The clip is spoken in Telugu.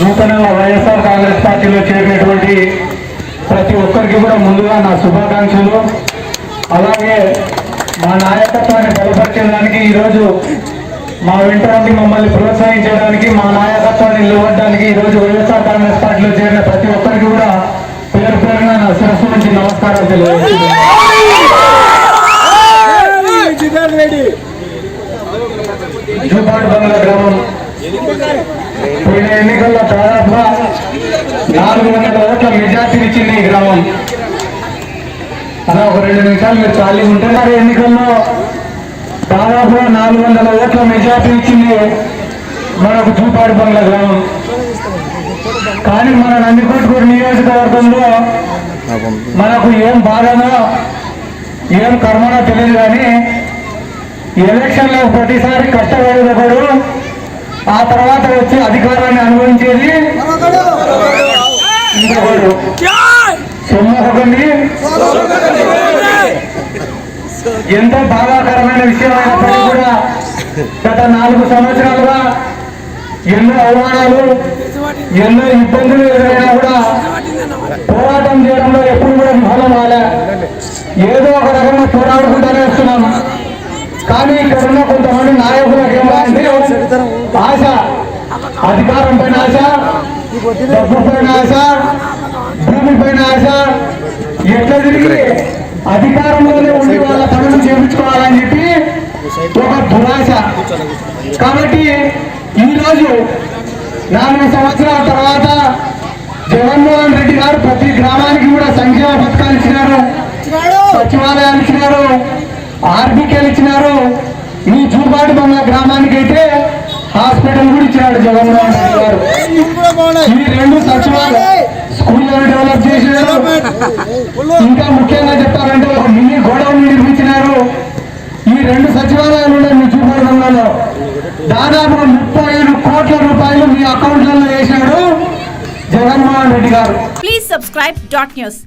నూతన వైఎస్ఆర్ కాంగ్రెస్ పార్టీలో చేరినటువంటి ప్రతి ఒక్కరికి కూడా ముందుగా నా శుభాకాంక్షలు. అలాగే మా నాయకత్వాన్ని బలపరిచడానికి ఈరోజు మా వెంట మమ్మల్ని ప్రోత్సహించడానికి మా నాయకత్వాన్ని నిలబడడానికి ఈరోజు వైఎస్ఆర్ కాంగ్రెస్ పార్టీలో చేరిన ప్రతి ఒక్కరికి కూడా పేరు పేరున నా శిరస్సు నుంచి నమస్కారం తెలియజేస్తున్నాను. జూపాడు బంగ్లా గ్రామం. ఎన్నికల్లో దాదాపుగా నాలుగు వందల ఓట్ల మెజార్టీ ఇచ్చింది ఈ గ్రామం. అలా ఒక రెండు నిమిషాలు మీరు ఖాళీ ఉంటే మరి ఎన్నికల్లో దాదాపుగా నాలుగు వందల ఓట్ల మెజార్టీ ఇచ్చింది మనకు చూపాడు బంగ్లా గ్రామం. కానీ మన నందికొట్కూరు నియోజకవర్గంలో మనకు ఏం బాధనో ఏం కర్మనో తెలియదు కానీ ఎలక్షన్లో ప్రతిసారి కష్టపడేటప్పుడు ఆ తర్వాత వచ్చి అధికారాన్ని అనుభవించేది ఇంకొకడు. ఎంతో బాధాకరమైన విషయం అయినప్పటికీ కూడా గత నాలుగు సంవత్సరాలుగా ఎన్నో అవమానాలు ఎన్నో ఇబ్బందులు ఎదురైనా కూడా పోరాటం చేయడంలో ఎప్పుడు కూడా విఫలం కాలే ఏదో ఒక రకంగా పోరాడుకుంటూనే వస్తున్నాం. కానీ ఇక్కడ ఉన్న కొంతమంది నాయకులకు ఆశ. అధికారం పైన ఆశ డబ్బు పైన ఆశ భూమి పైన ఆశ. ఎట్లా తిరిగి అధికారంలోనే ఉండి వాళ్ళ పనులు చేయించుకోవాలని చెప్పి ఒక దురాశ. కాబట్టి ఈరోజు నాలుగు సంవత్సరాల తర్వాత జగన్మోహన్ రెడ్డి గారు ప్రతి గ్రామానికి కూడా సంక్షేమ పథకాలు ఇచ్చినారు. సచివాలయాలు ఇచ్చినారు. ఆర్బికేలు ఇచ్చినారు. ఈ జూబాడు మన గ్రామానికి అయితే హాస్పిటల్ కూడా ఇచ్చినాడు జగన్మోహన్ రెడ్డి గారు. ఈ రెండు సచివాలయ స్కూళ్ళను డెవలప్ చేసినారు. ఇంకా ముఖ్యంగా చెప్పాలంటే ఒక మినీ గోడౌన్ నిర్మించినారు. ఈ రెండు సచివాలయాలు ఉన్నాయి మీ జూబాడు దాదాపు ముప్పై ఐదు కోట్ల రూపాయలు మీ అకౌంట్లలో వేశాడు జగన్మోహన్ రెడ్డి గారు. Please subscribe dot news